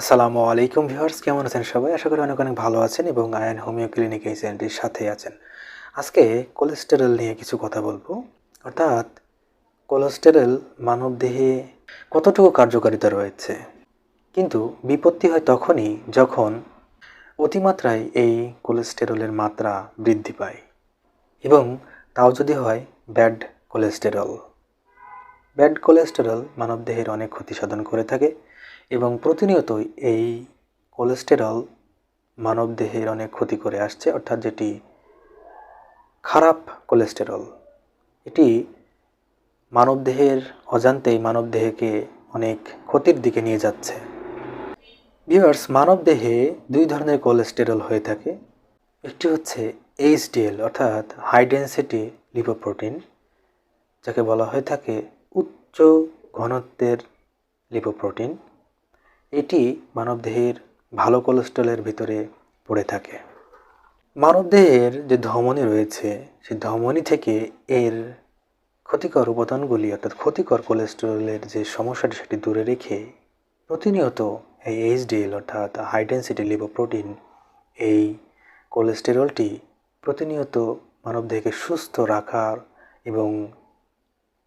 আসসালামু আলাইকুম ভিউয়ার্স, কেমন আছেন সবাই? আশা করি অনেক অনেক ভালো আছেন এবং আয়ন হোমিও ক্লিনিক এই চ্যানেলটির সাথে আছেন। আজকে কোলেস্টেরল নিয়ে কিছু কথা বলব। অর্থাৎ কোলেস্টেরল মানবদেহে কতটুকু কার্যকারিতা রয়েছে? কিন্তু বিপত্তি হয় তখনই যখন অতিমাত্রায় এই কোলেস্টেরলের মাত্রা বৃদ্ধি পায়। এবং তাও যদি হয় ব্যাড কোলেস্টেরল। ব্যাড কোলেস্টেরল মানবদেহের অনেক ক্ষতি সাধন করে থাকে এবং প্রতিনিয়তই এই কোলেস্টেরল মানবদেহের অনেক ক্ষতি করে আসছে, অর্থাৎ যেটি খারাপ কোলেস্টেরল। এটি মানবদেহের, অজান্তেই মানবদেহকে অনেক ক্ষতির দিকে নিয়ে যাচ্ছে। ভিউয়ার্স, মানবদেহে দুই ধরনের কোলেস্টেরল হয়ে থাকে। একটি হচ্ছে এইচডিএল, অর্থাৎ হাই ডেন্সিটি লিপোপ্রোটিন, যাকে বলা হয়ে থাকে উচ্চ ঘনত্বের লিপোপ্রোটিন, এটি মানবদেহের ভালো কোলেস্ট্রলের ভিতরে পড়ে থাকে। মানবদেহের যে ধমনী রয়েছে, সেই ধমনী থেকে এর ক্ষতিকর উপাদানগুলি, অর্থাৎ ক্ষতিকর কোলেস্টেরলের যে সমস্যাটি, সেটি দূরে রেখে প্রতিনিয়ত এই এইচডিএল, অর্থাৎ হাই ডেন্সিটি লিপোপ্রোটিন এই কোলেস্টেরলটি প্রতিনিয়ত মানবদেহকে সুস্থ রাখার এবং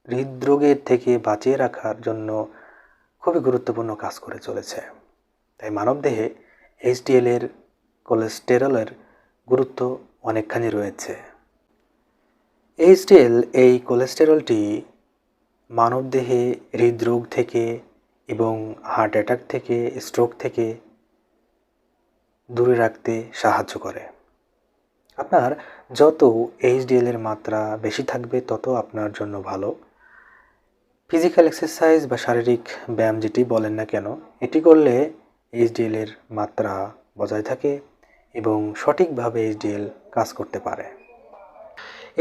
হৃদরোগের থেকে বাঁচিয়ে রাখার জন্য খুবই গুরুত্বপূর্ণ কাজ করে চলেছে। তাই মানবদেহে এইচডিএল এর কোলেস্টেরলের গুরুত্ব অনেকখানি রয়েছে। এইচডিএল এই কোলেস্টেরলটি মানবদেহে হৃদরোগ থেকে এবং হার্ট অ্যাটাক থেকে স্ট্রোক থেকে দূরে রাখতে সাহায্য করে। আপনার যত এইচডিএল এর মাত্রা বেশি থাকবে, তত আপনার জন্য ভালো। ফিজিক্যাল এক্সারসাইজ বা শারীরিক ব্যায়াম যেটি বলেন না কেন, এটি করলে এইচডিএল এর মাত্রা বজায় থাকে এবং সঠিকভাবে এইচডিএল কাজ করতে পারে।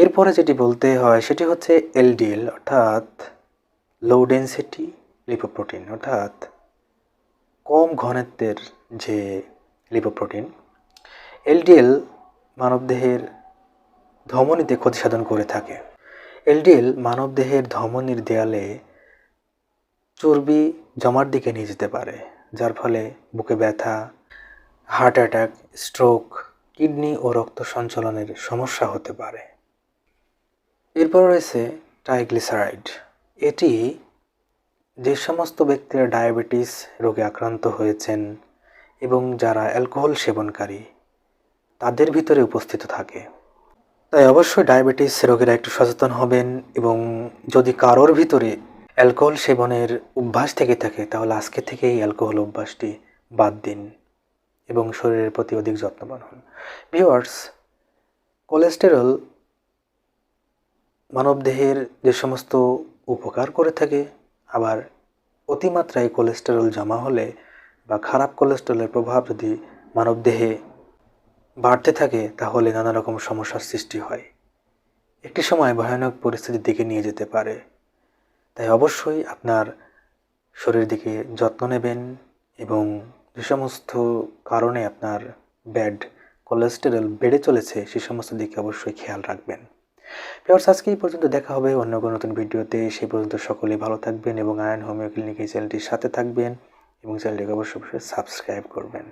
এরপরে যেটি বলতে হয়, সেটি হচ্ছে এলডিএল অর্থাৎ লো ডেন্সিটি লিপোপ্রোটিন অর্থাৎ কম ঘনত্বের যে লিপোপ্রোটিন এলডিএল মানবদেহের ধমনীতে ক্ষতি সাধন করে থাকে। এলডিএল মানবদেহের ধমনীর দেয়ালে চর্বি জমার দিকে নিয়ে যেতে পারে, যার ফলে বুকে ব্যথা, হার্ট অ্যাটাক, স্ট্রোক, কিডনি ও রক্ত সঞ্চালনের সমস্যা হতে পারে। এরপর রয়েছে ট্রাইগ্লিসারাইড। এটি যে সমস্ত ব্যক্তিরা ডায়াবেটিস রোগে আক্রান্ত হয়েছেন এবং যারা অ্যালকোহল সেবনকারী, তাদের ভিতরে উপস্থিত থাকে। তাই অবশ্যই ডায়াবেটিস রোগীরা একটু সচেতন হবেন এবং যদি কারোর ভিতরে অ্যালকোহল সেবনের অভ্যাস থেকে থাকে, তাহলে আজকে থেকেই অ্যালকোহল অভ্যাসটি বাদ দিন এবং শরীরের প্রতি অধিক যত্নবান হন। ভিওয়ার্স কোলেস্টেরল মানবদেহের যে সমস্ত উপকার করে থাকে, আবার অতিমাত্রায় কোলেস্টেরল জমা হলে বা খারাপ কোলেস্টেরলের প্রভাব যদি মানবদেহে বাড়তে থাকে, তাহলে নানা রকম সমস্যার সৃষ্টি হয়। একটি সময় ভয়ানক পরিস্থিতির দিকে নিয়ে যেতে পারে। তাই অবশ্যই আপনার শরীর দিকে যত্ন নেবেন এবং যে সমস্ত কারণে আপনার ব্যাড কোলেস্টেরল বেড়ে চলেছে, সে সমস্ত দিকে অবশ্যই খেয়াল রাখবেন। পেয়ার্স আজকে এই পর্যন্ত দেখা হবে অন্য কোনো নতুন ভিডিওতে। সেই পর্যন্ত সকলেই ভালো থাকবেন এবং আয়ন হোমিও ক্লিনিক এই চ্যানেলটির সাথে থাকবেন এবং চ্যানেলটিকে অবশ্যই অবশ্যই সাবস্ক্রাইব করবেন।